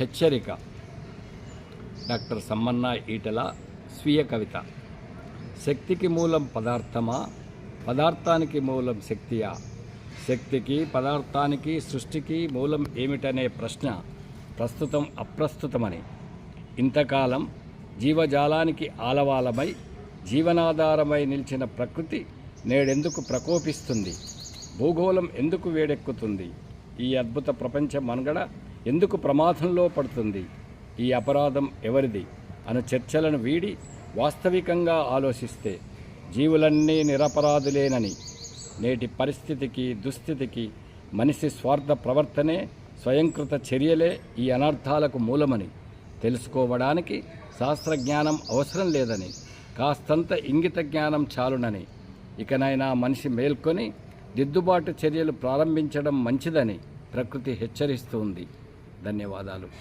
హెచ్చరిక. డాక్టర్ సమ్మన్న ఈటల స్వీయ కవిత. శక్తికి మూలం పదార్థమా? పదార్థానికి మూలం శక్తియా? శక్తికి పదార్థానికి సృష్టికి మూలం ఏమిటనే ప్రశ్న ప్రస్తుతం అప్రస్తుతమని. ఇంతకాలం జీవజాలానికి ఆలవాలమై జీవనాధారమై నిలిచిన ప్రకృతి నేడెందుకు ప్రకోపిస్తుంది? భూగోళం ఎందుకు వేడెక్కుతుంది? ఈ అద్భుత ప్రపంచ మనుగడ ఎందుకు ప్రమాదంలో పడుతుంది? ఈ అపరాధం ఎవరిది? అను చర్చలను వీడి వాస్తవికంగా ఆలోచిస్తే జీవులన్నీ నిరపరాధులేనని నేటి పరిస్థితికి దుస్థితికి మనిషి స్వార్థ ప్రవర్తనే స్వయంకృత చర్యలే ఈ అనర్థాలకు మూలమని. తెలుసుకోవడానికి శాస్త్రజ్ఞానం అవసరం లేదని కాస్తంత ఇంగిత జ్ఞానం చాలునని ఇకనైనా మనిషి మేల్కొని దిద్దుబాటు చర్యలు ప్రారంభించడం మంచిదని ప్రకృతి హెచ్చరిస్తుంది. ధన్యవాదాలు.